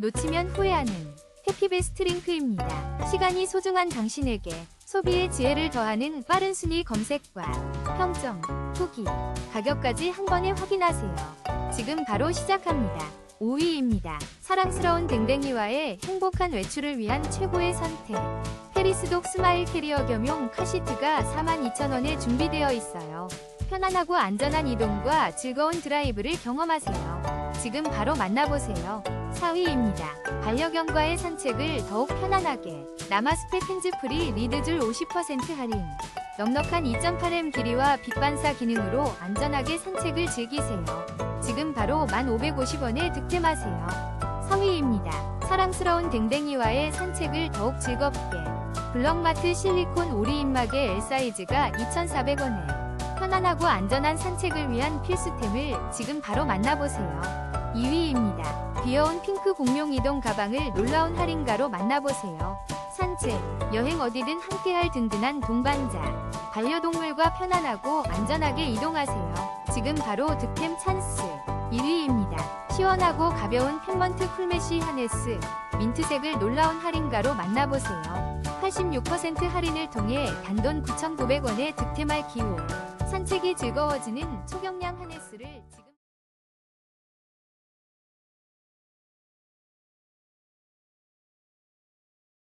놓치면 후회하는 해피베스트 링크입니다. 시간이 소중한 당신에게 소비의 지혜를 더하는 빠른 순위 검색과 평점, 후기, 가격까지 한 번에 확인하세요. 지금 바로 시작합니다. 5위입니다. 사랑스러운 댕댕이와의 행복한 외출을 위한 최고의 선택. 페리스독 스마일 캐리어 겸용 카시트가 42,000원에 준비되어 있어요. 편안하고 안전한 이동과 즐거운 드라이브를 경험하세요. 지금 바로 만나보세요. 4위입니다. 반려견과의 산책을 더욱 편안하게 나마스펙 핸즈프리 리드줄 50% 할인 넉넉한 2.8M 길이와 빛반사 기능으로 안전하게 산책을 즐기세요. 지금 바로 1,550원에 득템하세요. 3위입니다. 사랑스러운 댕댕이와의 산책을 더욱 즐겁게 블럭마트 실리콘 오리 입막의 L 사이즈가 2,400원에 편안하고 안전한 산책을 위한 필수템을 지금 바로 만나보세요. 2위입니다. 귀여운 핑크 공룡 이동 가방을 놀라운 할인가로 만나보세요. 산책, 여행 어디든 함께할 든든한 동반자. 반려동물과 편안하고 안전하게 이동하세요. 지금 바로 득템 찬스. 1위입니다. 시원하고 가벼운 펜먼트 쿨메쉬 하네스. 민트색을 놀라운 할인가로 만나보세요. 86% 할인을 통해 단돈 9,900원에 득템할 기호. 산책이 즐거워지는 초경량 하네스를 지금